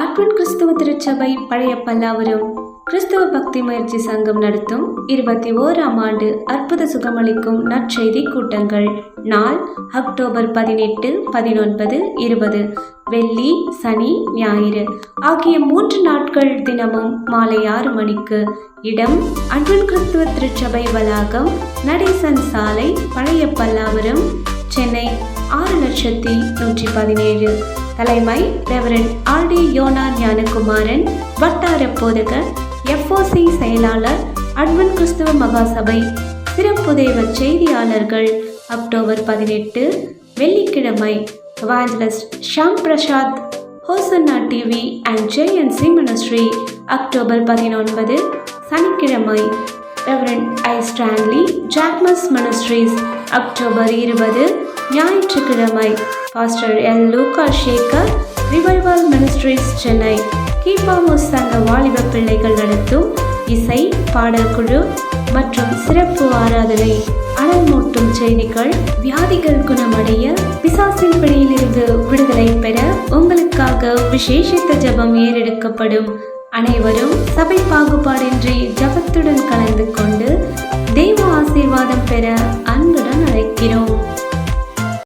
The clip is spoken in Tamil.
அட்வன் கிறிஸ்துவ திருச்சபை பழைய பல்லாவரம் கிறிஸ்துவ பக்தி முயற்சி சங்கம் நடத்தும் இருபத்தி ஓராம் ஆண்டு அற்புத சுகமளிக்கும் நற்செய்தி கூட்டங்கள். நாள் அக்டோபர் பதினெட்டு பதினொன்பது இருபது. வெள்ளி சனி ஞாயிறு ஆகிய மூன்று நாட்கள் தினமும் மாலை ஆறு மணிக்கு இடம் அட்வன் கிறிஸ்துவ திருச்சபை வளாகம் நடேசன் சாலை பழைய பல்லாவரம் சென்னை ஆறு லட்சத்தி நூற்றி பதினேழு. தலைமை reverend R. D Yona Gnanakumaran வட்டார போதகர் எஃப்ஓசி செயலாளர் அட்வன் கிறிஸ்துவ மகாசபை சிறப்பு தெய்வ செய்தியாளர்கள் அக்டோபர் பதினெட்டு வெள்ளிக்கிழமை evangelist Sham Prasad Hosanna TV and JNC ministry October பதினொன்பது சனிக்கிழமை ரெவரண்ட் ஐ ஸ்டான்லி ஜாக்மஸ் மினிஸ்ட்ரீஸ் அக்டோபர் இருபது ஞாயிற்றுக்கிழமை pastor L Luka Shekar revival ministries Chennai கீபாமோஸ் சங்க வாலிப பிள்ளைகள் நடத்தும் இசை பாடல் குழு மற்றும் சிறப்பு ஆராதனை. அனல்மூட்டும் செய்திகள் வியாதிகள் குணமடைய பிசாசின் பிடியிலிருந்து விடுதலை பெற உங்களுக்காக விசேஷித்த ஜெபம் ஏறெடுக்கப்படும். அனைவரும் சபை பாகுபாடின்றி ஜபத்துடன் கலந்து கொண்டு